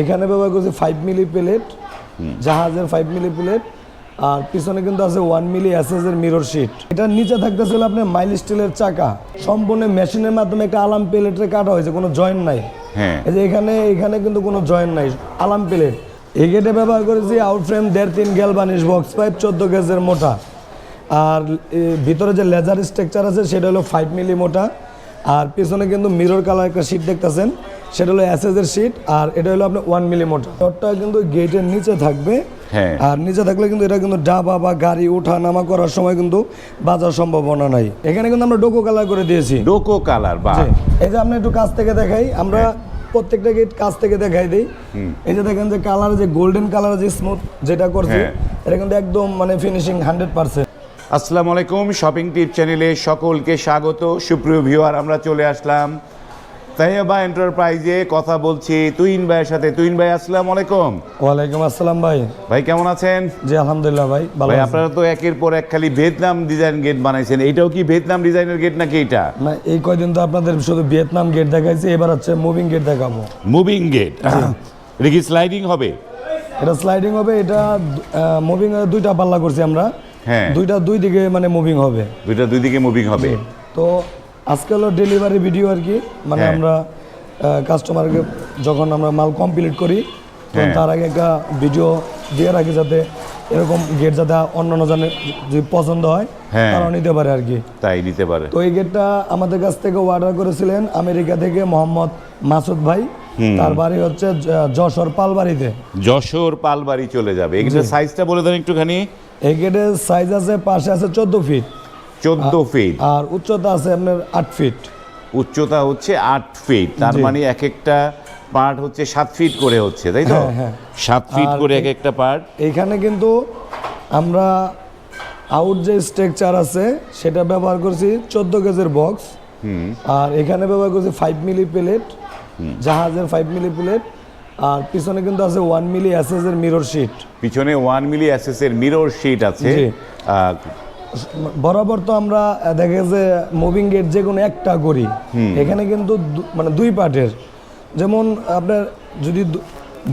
এখানে ব্যবহার করছি ফাইভ মিলি প্লেট জাহাজের ফাইভ মিলি প্লেট আর পিছনে কিন্তু আছে ওয়ান মিলি এসএস এর মিরর শিট এটার নিচে থাকতেছিল আপনার মাইল স্টিলের চাকা। সম্পূর্ণ মেশিনের মাধ্যমে একটা আলাম প্লেটে কাটা হয়েছে কোনো জয়েন্ট নাই। হ্যাঁ। এই যে এখানে এখানে কিন্তু কোনো জয়েন্ট নাই আলাম প্লেট এই গেটে ব্যবহার করেছি আউট ফ্রেম দেড় তিন গ্যালবানিশ বক্স পাইপ চোদ্দ গেজের মোটা। আর ভিতরে যে লেজার স্ট্রাকচার আছে সেটা হলো ফাইভ মিলি মোটা। আর পিছনে কিন্তু মিরর কালার একটা শিট দেখতেছেন। সেটা হলো এসএস এর শীট আর এটা হলো আপনার ওয়ান মিলি মোটা ডটটা কিন্তু গেটের নিচে থাকবে। হ্যাঁ। আর নিচে থাকলে কিন্তু এটা কিন্তু ডাবা বা গাড়ি ওঠা নামা করার সময় কিন্তু বাজার সম্ভাবনা নাই। এখানে কিন্তু আমরা ডোকো কালার করে দিয়েছি। ডোকো কালার বা এই যে আপনি একটু কাছ থেকে দেখাই আমরা প্রত্যেকটা গেট কাছ থেকে দেখাই দিই। এই যে দেখেন যে কালার যে গোল্ডেন কালার যে স্মুথ যেটা করছে হ্যাঁ। এটা কিন্তু একদম মানে ফিনিশিং হান্ড্রেড পার্সেন্ট আসসালামু আলাইকুম শপিং টিপ চ্যানেলে সকলকে স্বাগত। সুপ্রিয় ভিউয়ার আমরা চলে আসলাম তাইয়াবা এন্টারপ্রাইজে কথা বলছি তুইন ভাইয়ের সাথে। তুইন ভাই আসসালামু আলাইকুম। ওয়ালাইকুম আসসালাম ভাই। ভাই কেমন আছেন? জি আলহামদুলিল্লাহ ভাই ভালো ভাই আপনারা তো একের পর এক খালি ভিয়েতনাম ডিজাইন গেট বানাইছেন। এইটাও কি ভিয়েতনাম ডিজাইনের গেট নাকি এটা না এই কয়দিন তো আপনাদের শুধু ভিয়েতনাম গেট দেখাইছি এবার হচ্ছে মুভিং গেট দেখাবো। মুভিং গেট এটা কি স্লাইডিং হবে? এটা স্লাইডিং হবে এটা মুভিং দুইটা পাল্লা করছি আমরা। হ্যাঁ। দুইটা দুই দিকে মানে মুভিং হবে। দুইটা দুই দিকে মুভিং হবে। তো আজকে হলো ডেলিভারি ভিডিও আর কি। মানে হ্যাঁ। আমরা কাস্টমারকে যখন আমরা মাল কমপ্লিট করি তখন হ্যাঁ। তার আগে একটা ভিডিও দিয়ে রাখি যাতে এরকম গেট যাতে অন্যান্য জনের যদি পছন্দ হয় হ্যাঁ। তারাও নিতে পারে আর কি। তাই নিতে পারে। তো এই গেটটা আমাদের কাছ থেকে অর্ডার করেছিলেন আমেরিকা থেকে মোহাম্মদ মাসুদ ভাই। তার বাড়ি হচ্ছে যশোর পালবাড়িতে। যশোর পালবাড়ি চলে যাবে। এগুলোর সাইজটা বলে দেন একটুখানি। এই গেটের সাইজ আছে পাশে আছে চোদ্দ ফিট চোদ্দ ফিট আর উচ্চতা আছে আপনার আট ফিট উচ্চতা হচ্ছে আট ফিট তার মানে এক একটা পার্ট হচ্ছে সাত ফিট করে হচ্ছে তাই তো? হ্যাঁ, হ্যাঁ। সাত ফিট করে এক একটা পার্ট এখানে কিন্তু আমরা আউট যে স্ট্রাকচার আছে সেটা ব্যবহার করছি চোদ্দ কেজের বক্স আর এখানে ব্যবহার করছি ফাইভ মিলি প্লেট জাহাজের ফাইভ মিলি প্লেট আর পিছনে কিন্তু আছে ওয়ান মিলি এসএস এর মিরর শিট পিছনে ওয়ান মিলি অ্যাসেস এর মিরর শিট আছে। বরাবর তো আমরা দেখা গেছে মুভিং গেট যে কোনো একটা করি। এখানে কিন্তু মানে দুই পার্টের। যেমন আপনার যদি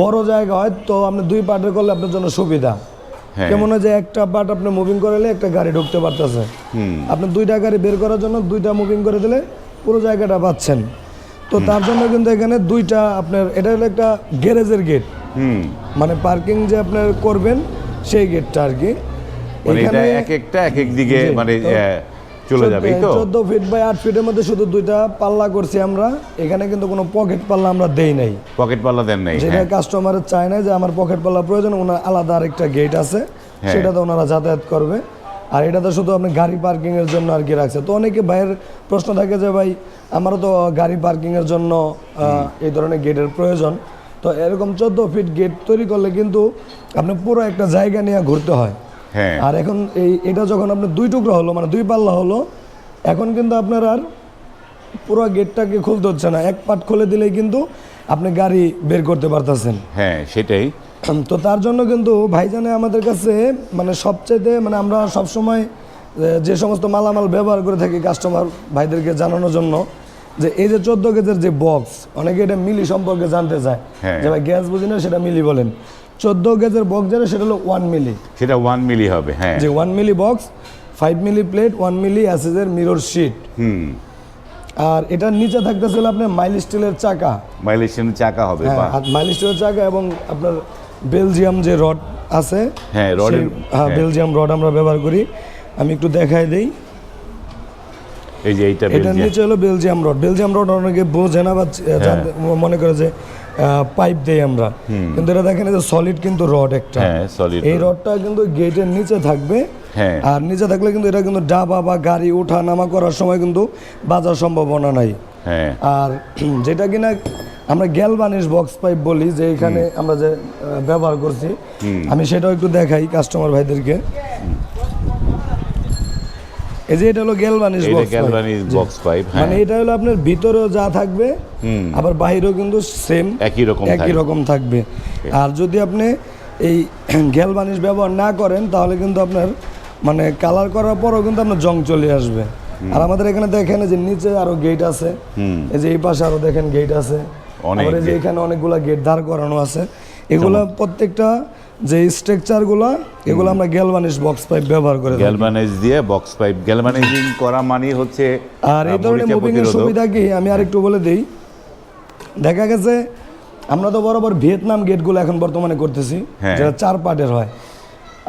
বড় জায়গা হয় তো আপনি দুই পার্টের করলে আপনার জন্য সুবিধা। হ্যাঁ। কেমন হয় যে একটা পার্ট আপনি মুভিং করলে একটা গাড়ি ঢুকতে পারতেছে। আপনি দুইটা গাড়ি বের করার জন্য দুইটা মুভিং করে দিলে পুরো জায়গাটা পাচ্ছেন। তো তার জন্য কিন্তু এখানে দুইটা আপনার এটা হলো একটা গ্যারেজের গেট মানে পার্কিং যে আপনার করবেন সেই গেটটা আর কি। মানে এটা এক একটা এক এক দিকে মানে তো- চলে যাবে তো? চোদ্দ ফিট বাই আট ফিটের মধ্যে শুধু দুইটা পাল্লা করছি আমরা। এখানে কিন্তু কোনো পকেট পাল্লা আমরা দেই নাই। পকেট পাল্লা দেন নাই যেটা হ্যাঁ। চায় না যে আমার পকেট পাল্লা প্রয়োজন ওনার আলাদা আরেকটা গেট আছে। হ্যাঁ। সেটাতে ওনারা যাতায়াত করবে। আর এটাতে শুধু আপনি গাড়ি পার্কিং এর জন্য আর কি রাখছে। তো অনেকে ভাইয়ের প্রশ্ন থাকে যে ভাই আমারও তো গাড়ি পার্কিং এর জন্য এই ধরনের গেটের প্রয়োজন। তো এরকম চোদ্দ ফিট গেট তৈরি করলে কিন্তু আপনি পুরো একটা জায়গা নিয়ে ঘুরতে হ্যাঁ। আর এখন এই এটা যখন আপনার দুই টুকরা হলো মানে দুই পাল্লা হলো এখন কিন্তু আপনার আর পুরো গেটটাকে খুলতে হচ্ছে না। এক পাট খুলে দিলেই কিন্তু আপনি গাড়ি বের করতে পারতেছেন। হ্যাঁ সেটাই। তো তার জন্য কিন্তু ভাইজানে আমাদের কাছে মানে সবচেয়ে মানে আমরা সবসময় আহ, যে সমস্ত মালামাল ব্যবহার করে থাকি কাস্টমার ভাইদেরকে জানানোর জন্য যে এই যে চোদ্দ কেজের যে বক্স অনেকে এটা মিলি সম্পর্কে জানতে চায়। হ্যাঁ। যে ভাই গ্যাস বুঝি না সেটা মিলি বলেন। চোদ্দ কেজের বক্স যেটা সেটা হলো ওয়ান মিলি সেটা ওয়ান মিলি হবে হ্যাঁ। যে one milli box five milli plate one milli অ্যাসেজের mirror sheet হুম। আর এটার নিচে থাকতেছিল আপনার মাইল স্টিলের চাকা। মাইলেশনের চাকা হবে হ্যাঁ মাইল স্টিলের চাকা এবং আপনার বেলজিয়াম যে রড আছে হ্যাঁ, রডের- হ্যাঁ হ্যাঁ। বেলজিয়াম রড আমরা ব্যবহার করি। আমি একটু দেখাই দেই। এই যে এইটা এটার বেলজিয়াম। নিচে হলো বেলজিয়াম রড বেলজিয়াম রড অনেকে বোঝে না বা হ্যাঁ। মনে করে যে পাইপ দেই আমরা। কিন্তু এটা দেখেন যে সলিড কিন্তু রড একটা। হ্যাঁ এই রডটা কিন্তু গেটের নিচে থাকবে। হ্যাঁ। আর নিচে থাকলে কিন্তু এটা কিন্তু ডাবা বা গাড়ি ওঠা নামা করার সময় কিন্তু বাজার সম্ভাবনা নাই। হ্যাঁ। আর যেটা কিনা আমরা গ্যালবানিশ বক্স পাইপ বলি যে এখানে আমরা যে ব্যবহার করছি আমি সেটাও একটু দেখাই কাস্টমার ভাইদেরকে। এই যে এটা হলো গ্যালবানিশ এটা বক্স গ্যালভানিজ বক্স পাইপ মানে এটা হলো আপনার ভিতরেও যা থাকবে আবার কিন্তু সেম একই রকম একই রকম থাকবে। আর যদি আপনি এই গ্যালবানিশ ব্যবহার না করেন তাহলে কিন্তু আপনার মানে কালার করার পরও কিন্তু আপনার জং চলে আসবে। আর আমাদের এখানে দেখেন যে নিচে আরও গেট আছে। এই যে এই পাশে আরও দেখেন গেট আছে। অনেক। এখানে অনেকগুলা গেট দাঁড় করানো আছে। এগুলা প্রত্যেকটা যে স্ট্রাকচারগুলো এগুলো আমরা গ্যালভানিশ বক্স পাইপ ব্যবহার করে থাকি। গ্যালভানাইজ দিয়ে বক্স পাইপ গ্যালভানাইজিং করা মানে হচ্ছে আর এই ধরনের মুভিং এর সুবিধা কি? আমি আরেকটু বলে দিই। দেখা গেছে আমরা তো বরাবর ভিয়েতনাম গেটগুলো এখন বর্তমানে করতেছি হ্যাঁ। যেটা চার পার্টের হয়।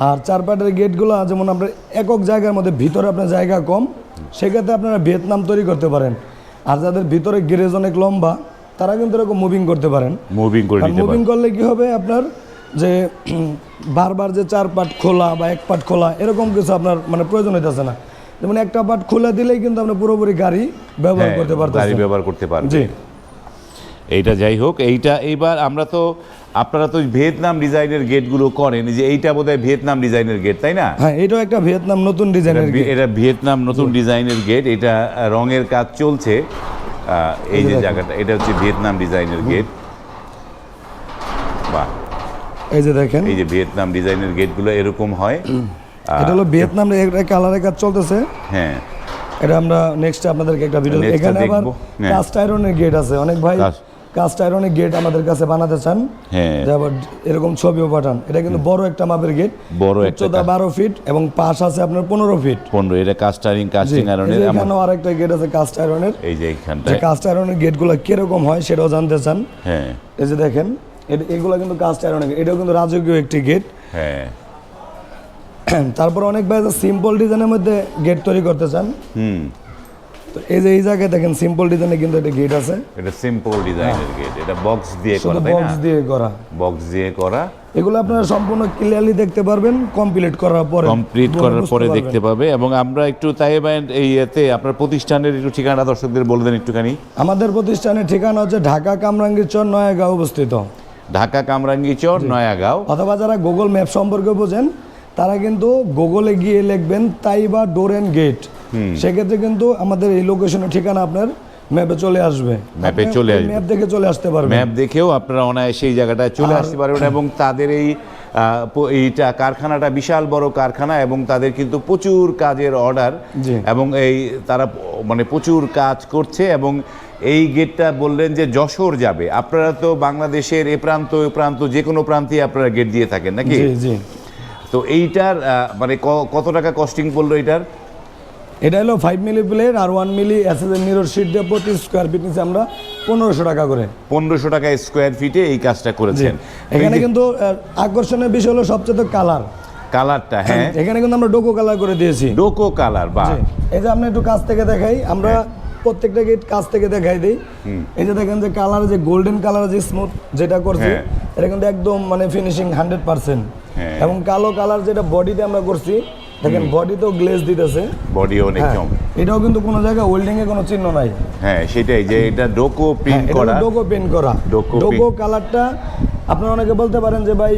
আর চার পার্টের গেটগুলো যেমন আপনার একক জায়গার মধ্যে ভিতরে আপনার জায়গা কম সেক্ষেত্রে আপনারা ভিয়েতনাম তৈরি করতে পারেন। আর যাদের ভিতরে গ্যারেজ অনেক লম্বা তারা কিন্তু এরকম মুভিং করতে পারেন। মুভিং করে নিতে মুভিং করলে কি হবে আপনার যে বারবার যে চার পার্ট খোলা বা এক পার্ট খোলা এরকম কিছু আপনার মানে প্রয়োজন হইতেছে না। যেমন একটা পার্ট খুলে দিলেই কিন্তু আপনি পুরোপুরি গাড়ি ব্যবহার হ্যাঁ, করতে গাড়ি ব্যবহার করতে পারবে জি। এইটা যাই হোক এইটা এইবার আমরা তো আপনারা তো ভিয়েতনাম ডিজাইনের গেটগুলো করেন যে এইটা বোধহয় ভিয়েতনাম ডিজাইনের গেট তাই না? হ্যাঁ এটাও একটা ভিয়েতনাম নতুন ডিজাইনের এটা ভিয়েতনাম নতুন ডিজাইনের গেট এটা রঙের কাজ চলছে। এই যে জায়গাটা এটা হচ্ছে ভিয়েতনাম ডিজাইনের গেট। বাহ। এই যে দেখেন। এই যে ভিয়েতনাম ডিজাইনের গেটগুলো এরকম হয়। এটা হলো ভিয়েতনাম কালারের কাজ চলতেছে। হ্যাঁ। এটা আমরা নেক্সট আপনাদেরকে একটা ভিডিও এখানে আবার। কাস্ট আয়রনের গেট আছে। অনেক ভাই কাস্ট আয়রনের গেট আমাদের কাছে বানাতে চান। হ্যাঁ। আবার এরকম ছবিও পাঠান। এটা কিন্তু বড় একটা মাপের গেট বড় একটা উচ্চতা বারো ফিট এবং পাশ আছে আপনার পনেরো ফিট পনেরো এটা কাস্টারিং কাস্টিং আয়রনের এখানেও আরেকটা গেট আছে কাস্ট আয়রনের এই যে এইখানটায়। কাস্ট আয়রনের গেটগুলো কীরকম হয় সেটাও জানতে চান। হ্যাঁ। এই যে দেখেন এটা- এগুলো কিন্তু কাস্ট আয়রনের এটাও কিন্তু রাজকীয় একটি গেট হ্যাঁ। তারপর অনেক ভাই সিম্পল ডিজাইনের মধ্যে গেট তৈরি করতে চান। হুম। তো এই যে এই জায়গায় দেখেন সিম্পল ডিজাইনে কিন্তু একটা গেট আছে। এটা সিম্পল ডিজাইনের গেট এটা বক্স দিয়ে করা তাই বক্স দিয়ে করা। বক্স দিয়ে করা। এগুলো আপনারা সম্পূর্ণ ক্লিয়ারলি দেখতে পারবেন কমপ্লিট করার পরে কমপ্লিট করার পরে দেখতে পাবে এবং আমরা একটু তাই এই এতে আপনার প্রতিষ্ঠানের একটু ঠিকানা দর্শকদের বলে দেন একটুখানি। আমাদের প্রতিষ্ঠানের ঠিকানা হচ্ছে ঢাকা কামরাঙ্গীর চর নয়াগাঁও অবস্থিত। ঢাকা কামরাঙ্গি চর নয়াগাঁও। অথবা যারা গুগল ম্যাপ সম্পর্কে বোঝেন তারা কিন্তু গুগলে গিয়ে লিখবেন তাইবা ডোর অ্যান্ড গেট। সেক্ষেত্রে কিন্তু আমাদের এই লোকেশনের ঠিকানা আপনার ম্যাপে চলে আসবে। ম্যাপে চলে আসবে। ম্যাপ দেখে চলে আসতে পারবেন। ম্যাপ দেখেও আপনারা অনায়াসে এই জায়গাটায় চলে আসতে পারবেন এবং তাদের এই এইটা কারখানাটা বিশাল বড় কারখানা এবং তাদের কিন্তু প্রচুর কাজের অর্ডার এবং এই তারা মানে প্রচুর কাজ করছে এবং এই গেটটা বললেন যে যশোর যাবে। আপনারা তো বাংলাদেশের এ প্রান্ত এ প্রান্ত যে কোনো প্রান্তে আপনারা গেট দিয়ে থাকেন নাকি? তো এইটার মানে কত টাকা কস্টিং পড়ল এটার? এটা হলো ফাইভ মিলি প্লেট আর one milli SS mirror sheet দিয়ে প্রতি স্কোয়ার ফিট নিচে আমরা পনেরোশো টাকা করে। পনেরোশো টাকা স্কোয়ার ফিটে এই কাজটা করেছেন। এখানে কিন্তু আহ, আকর্ষণীয় বিষয় হলো সবচেয়ে কালার কালারটা হ্যাঁ। এখানে কিন্তু আমরা ডোকো কালার করে দিয়েছি। ডোকো কালার বা এই যে আপনি একটু কাছ থেকে দেখাই আমরা প্রত্যেকটা গেট কাছ থেকে দেখাই দিই। এই যে দেখেন যে কালার যে গোল্ডেন কালার যে স্মুথ যেটা করছি হ্যাঁ। এটা কিন্তু একদম মানে ফিনিশিং হান্ড্রেড পার্সেন্ট হ্যাঁ। এবং কালো কালার যেটা বডিতে আমরা করছি দেখেন বডিতেও গ্লেজ দিতেছে। বডি অনেক হ্যাঁ কম এটাও কিন্তু কোনো জায়গায় ওয়েল্ডিং এর কোনো চিহ্ন নাই। হ্যাঁ সেটাই যে এটা ডোকো প্রিন্ট করা। ডোকো পেন করা। ডোকো কালারটা আপনারা অনেকে বলতে পারেন যে ভাই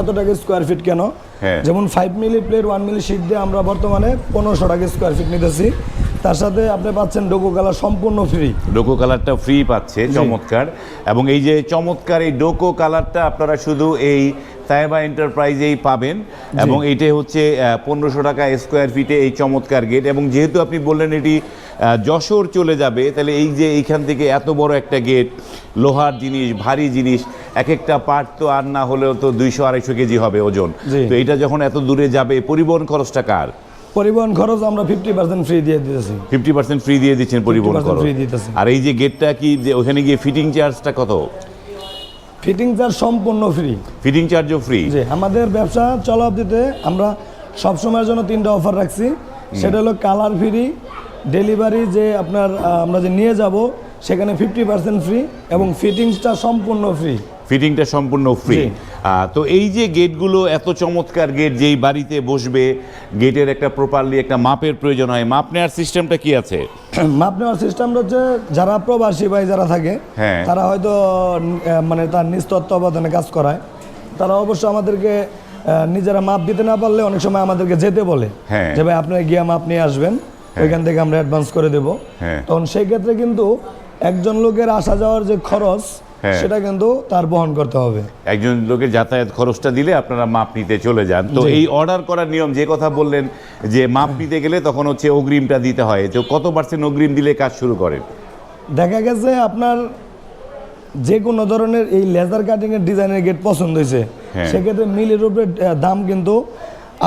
এত টাকা স্কোয়ার ফিট কেন? হ্যাঁ। যেমন five milli plate one milli sheet দিয়ে আমরা বর্তমানে পনেরোশো টাকা স্কোয়ার ফিট নিতেছি। তার সাথে আপনি পাচ্ছেন ডোকো কালার সম্পূর্ণ ফ্রি ডোকো কালারটা ফ্রি পাচ্ছে চমৎকার। এবং এই যে চমৎকার এই ডোকো কালারটা আপনারা শুধু এই সাইবা এন্টারপ্রাইজেই পাবেন এবং এইটাই হচ্ছে পনেরোশো টাকা স্কোয়ার ফিটে এই চমৎকার গেট এবং যেহেতু আপনি বললেন এটি যশোর চলে যাবে তাহলে এই যে এইখান থেকে এত বড় একটা গেট লোহার জিনিস ভারী জিনিস এক একটা পার্ট তো আর না হলেও তো দুইশো আড়াইশো কেজি হবে ওজন। তো এটা যখন এত দূরে যাবে পরিবহন খরচটা কার? পরিবহন খরচ আমরা ফিফটি পার্সেন্ট ফ্রি দিয়ে দিতেছি। ফিফটি পার্সেন্ট ফ্রি দিয়ে দিচ্ছেন পরিবহন 50% খরচ। আর এই যে গেটটা কি যে ওখানে গিয়ে ফিটিং চার্জটা কত? ফিটিং চার্জ সম্পূর্ণ ফ্রি ফিটিং চার্জও ফ্রি জি আমাদের ব্যবসা চলা অবধিতে আমরা সব সময়ের জন্য তিনটা অফার রাখছি। সেটা হলো কালার ফ্রি ডেলিভারি যে আপনার আমরা যে নিয়ে যাব সেখানে ফিফটি পার্সেন্ট ফ্রি এবং ফিটিংসটা সম্পূর্ণ ফ্রি ফিটিংটা সম্পূর্ণ ফ্রি তো এই যে গেটগুলো এত চমৎকার গেট যেই বাড়িতে বসবে গেটের একটা প্রপারলি একটা মাপের প্রয়োজন হয় মাপ নেওয়ার সিস্টেমটা কি আছে মাপ নেওয়ার সিস্টেম হচ্ছে যারা প্রবাসী ভাই যারা থাকে হ্যাঁ। তারা হয়তো মানে তার নিজ তত্ত্বাবধানে কাজ করায় তারা অবশ্য আমাদেরকে নিজেরা মাপ দিতে না পারলে অনেক সময় আমাদেরকে যেতে বলে হ্যাঁ। যে ভাই আপনারা গিয়ে মাপ নিয়ে আসবেন ওইখান থেকে আমরা অ্যাডভান্স করে দেব হ্যাঁ। তখন সেই ক্ষেত্রে কিন্তু একজন লোকের আসা যাওয়ার যে খরচ হ্যাঁ। সেটা কিন্তু তার বহন করতে হবে। একজন লোকের যাতায়াত খরচটা দিলে আপনারা মাপ নিতে চলে যান। তো এই অর্ডার করার নিয়ম যে কথা বললেন যে মাপ নিতে গেলে তখন হচ্ছে অগ্রিমটা দিতে হয়। তো কত পার্সেন্ট অগ্রিম দিলে কাজ শুরু করেন? দেখা গেছে আপনার যে কোনো ধরনের এই লেজার কাটিং এর ডিজাইনের গেট পছন্দ হয়েছে হ্যাঁ। সেক্ষেত্রে মিলের উপরে দাম কিন্তু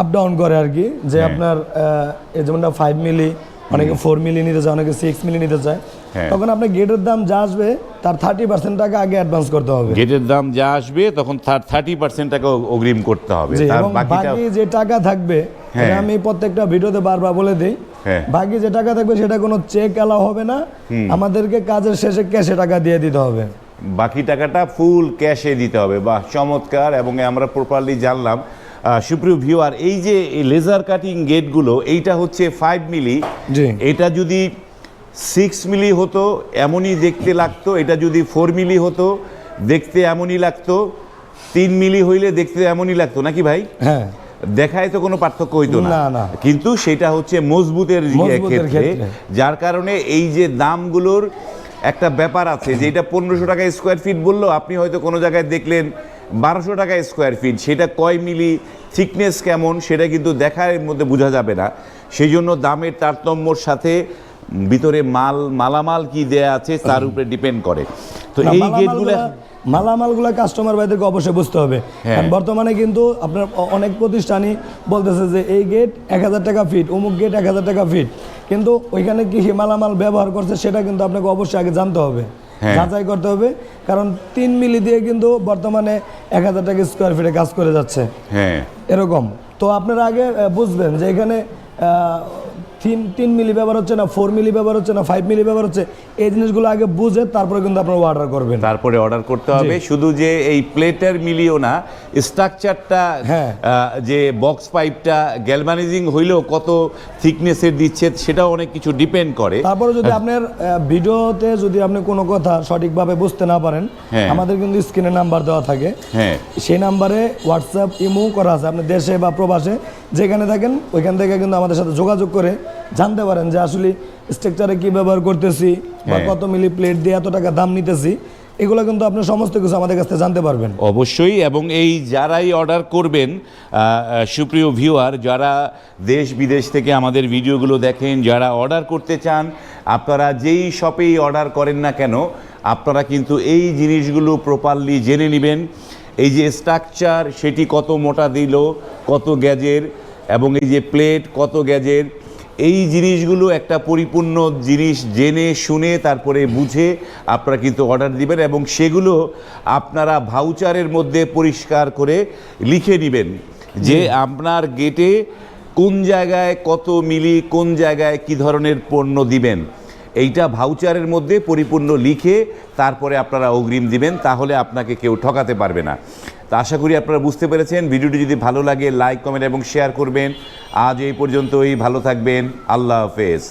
আপ ডাউন করে আর কি। যে হ্যাঁ। আপনার যেমনটা ফাইভ মিলি অনেকে ফোর মিলি নিতে চায় অনেকে সিক্স মিলি নিতে চায় হ্যাঁ। তখন আপনার গেটের দাম যা আসবে তার থার্টি পার্সেন্ট টাকা আগে অ্যাডভান্স করতে হবে। গেটের দাম যা আসবে তখন থার্টি পার্সেন্ট টাকা অগ্রিম করতে হবে। এবং বাকি যে টাকা থাকবে হ্যাঁ। আমি প্রত্যেকটা ভিডিওতে বারবার বলে দিই। হ্যাঁ। বাকি যে টাকা থাকবে সেটা কোনো চেক অ্যালাউ হবে না। আমাদেরকে কাজের শেষে ক্যাশে টাকা দিয়ে দিতে হবে। বাকি টাকাটা ফুল ক্যাশে দিতে হবে। বা চমৎকার। এবং আমরা প্রপারলি জানলাম সুপ্রিয় ভিউয়ার এই যে লেজার কাটিং গেটগুলো এইটা হচ্ছে ফাইভ মিলি এটা যদি সিক্স মিলি হতো এমনই দেখতে লাগতো। এটা যদি ফোর মিলি হতো দেখতে এমনই লাগতো। তিন মিলি হইলে দেখতে এমনই লাগতো। নাকি ভাই? হ্যাঁ। দেখায় তো কোনো পার্থক্য হইতো না। কিন্তু সেটা হচ্ছে মজবুতের ক্ষেত্রে। যার কারণে এই যে দামগুলোর একটা ব্যাপার আছে যে এটা পনেরোশো টাকা স্কোয়ার ফিট বলল আপনি হয়তো কোনো জায়গায় দেখলেন বারোশো টাকা স্কোয়ার ফিট সেটা কয় মিলি থিকনেস কেমন সেটা কিন্তু দেখার মধ্যে বোঝা যাবে না সেই জন্য দামের তারতম্যর সাথে ভিতরে মাল মালামাল কি দেয়া আছে তার উপরে ডিপেন্ড করে তো এই গেটগুলো মালামালগুলা কাস্টমার ভাইদেরকে অবশ্যই বুঝতে হবে হ্যাঁ। বর্তমানে কিন্তু আপনার অনেক প্রতিষ্ঠানই বলতেছে যে এই গেট এক হাজার টাকা ফিট অমুক গেট এক হাজার টাকা ফিট কিন্তু ওইখানে কি মালামাল ব্যবহার করছে সেটা কিন্তু আপনাকে অবশ্যই আগে জানতে হবে। যাচাই করতে হবে। কারণ তিন মিলি দিয়ে কিন্তু বর্তমানে এক হাজার টাকা স্কোয়ার ফিটে কাজ করে যাচ্ছে। হ্যাঁ। এরকম। তো আপনারা আগে বুঝবেন যে এখানে আহ, তিন তিন মিলি ব্যবহার হচ্ছে না ফোর মিলি ব্যবহার হচ্ছে না ফাইভ মিলি ব্যবহার হচ্ছে এই জিনিসগুলো আগে বুঝে তারপরে কিন্তু আপনারা অর্ডার করবেন। তারপরে অর্ডার করতে হবে। শুধু যে এই প্লেটের মিলিও না স্ট্রাকচারটা হ্যাঁ। যে বক্স পাইপটা গ্যালভানাইজিং হইলেও কত থিকনেসের দিচ্ছে সেটাও অনেক কিছু ডিপেন্ড করে। তারপরে যদি আপনার ভিডিওতে যদি আপনি কোনো কথা সঠিকভাবে বুঝতে না পারেন হ্যাঁ। আমাদের কিন্তু স্ক্রিনে নাম্বার দেওয়া থাকে। হ্যাঁ। সেই নাম্বারে হোয়াটসঅ্যাপ ইমো করা আছে। আপনি দেশে বা প্রবাসে যেখানে থাকেন ওইখান থেকে কিন্তু আমাদের সাথে যোগাযোগ করে জানতে পারেন যে আসলে স্ট্রাকচারে কি ব্যবহার করতেছি বা হ্যাঁ। কত মিলি প্লেট দিয়ে এত টাকা দাম নিতেছি এগুলো কিন্তু আপনি সমস্ত কিছু আমাদের কাছ থেকে জানতে পারবেন অবশ্যই এবং এই যারাই অর্ডার করবেন সুপ্রিয় ভিউয়ার যারা দেশ বিদেশ থেকে আমাদের ভিডিওগুলো দেখেন যারা অর্ডার করতে চান আপনারা যেই শপেই অর্ডার করেন না কেন আপনারা কিন্তু এই জিনিসগুলো প্রপারলি জেনে নেবেন এই যে স্ট্রাকচার সেটি কত মোটা দিল কত গ্যাজের এবং এই যে প্লেট কত গ্যাজের এই জিনিসগুলো একটা পরিপূর্ণ জিনিস জেনে শুনে তারপরে বুঝে আপনারা কিন্তু অর্ডার দিবেন এবং সেগুলো আপনারা ভাউচারের মধ্যে পরিষ্কার করে লিখে নেবেন যে আপনার গেটে কোন জায়গায় কত মিলি কোন জায়গায় কি ধরনের পণ্য দিবেন। এইটা ভাউচারের মধ্যে পরিপূর্ণ লিখে তারপরে আপনারা অগ্রিম দিবেন তাহলে আপনাকে কেউ ঠকাতে পারবে না। তো আশা করি আপনারা বুঝতে পেরেছেন। ভিডিওটি যদি ভালো লাগে লাইক কমেন্ট এবং শেয়ার করবেন। আজ এই পর্যন্তই। ভালো থাকবেন। আল্লাহ হাফেজ।